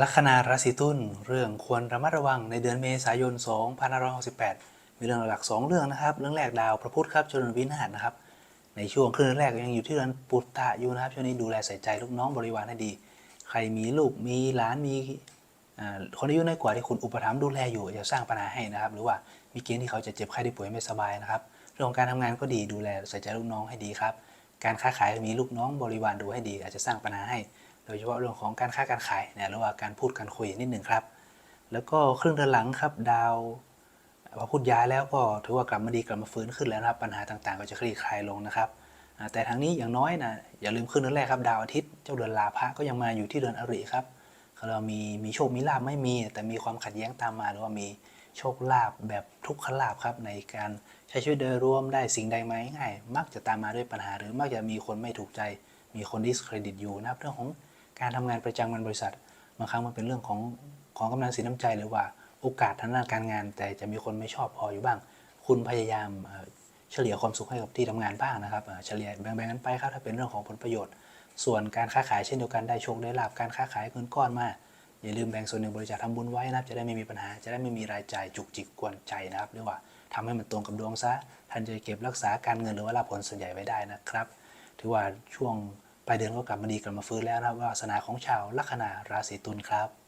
ลัคนาราศีตุลเรื่องควรระมัดระวังในเดือนเมษายน 2568 มีเรื่องหลักสองเรื่องนะครับ เรื่องแรกดาวพระพุธครับจนวินาศนะครับ ในช่วงครึ่งแรกยังอยู่ที่เดือนปุตตะอยู่นะครับ ช่วงนี้ดูแลใส่ใจลูกน้องบริวารให้ดี ใครมีลูกมีหลานมีคนอายุน้อยกว่าที่คุณอุปถัมภ์ดูแลอยู่อย่าสร้างปัญหาให้นะครับ หรือว่ามีเกณฑ์ที่เขาจะเจ็บไข้ได้ป่วยไม่สบายนะครับ เรื่องของการทำงานก็ดีดูแลใส่ใจลูกน้องให้ดีครับ การค้าขายมีลูกน้องบริวารดูให้ดี อาจจะสร้างปัญหาให้ โดยเฉพาะเรื่องของการค้าการขายเนี่ยหรือว่าการพูดการคุยนิดหนึ่งครับ แล้วก็ครึ่งเดือนหลังครับดาวพอพูดย้ายแล้วก็ถือว่ากลับมาดีกลับมาฟื้นขึ้นแล้วนะครับปัญหาต่างๆ ก็จะคลี่คลายลงนะครับ แต่ทางนี้อย่างน้อยนะอย่าลืมครึ่งเดือนแรกครับดาวอาทิตย์เจ้าเดือนลาภะก็ยังมาอยู่ที่เดือนอริครับเรามีมีโชคมีลาภไม่มี แต่มีความขัดแย้งตามมาหรือว่ามีโชคลาภแบบทุกขลาภครับในการใช้ชีวิตโดยรวมได้สิ่งใดมาง่าย มักจะตามมาด้วยปัญหาหรือมักจะมีคนไม่ถูกใจ มีคนดิสเครดิตอยู่นะครับเรื่องของ การทำงานประจำวันบริษัทบางครั้งมันเป็นเรื่องของของกำลังสีน้ำใจหรือว่าโอกาสทางด้านการงาน แต่จะมีคนไม่ชอบพออยู่บ้าง คุณพยายามเฉลี่ยความสุขให้กับที่ทำงานบ้างนะครับเฉลี่ยแบ่งๆกันไปครับถ้าเป็นเรื่องของผลประโยชน์ ส่วนการค้าขายเช่นเดียวกันได้โชคได้ลาบการค้าขายเงินก้อนมาอย่าลืมแบ่งส่วนหนึ่งบริจาคทำบุญไว้นะครับจะได้ไม่มีปัญหาจะได้ไม่มีรายจ่ายจุกจิกกวนใจนะครับเรียกว่าทำให้มันตรงกับดวงซะท่านจะเก็บรักษาการเงินหรือว่ารับผลส่วนใหญ่ไว้ได้นะครับ ถือว่าช่วง ปลายเดือนก็กลับมาดีกลับมาฟื้นแล้วนะครับวาสนาของชาวลัคนาราศีตุลครับ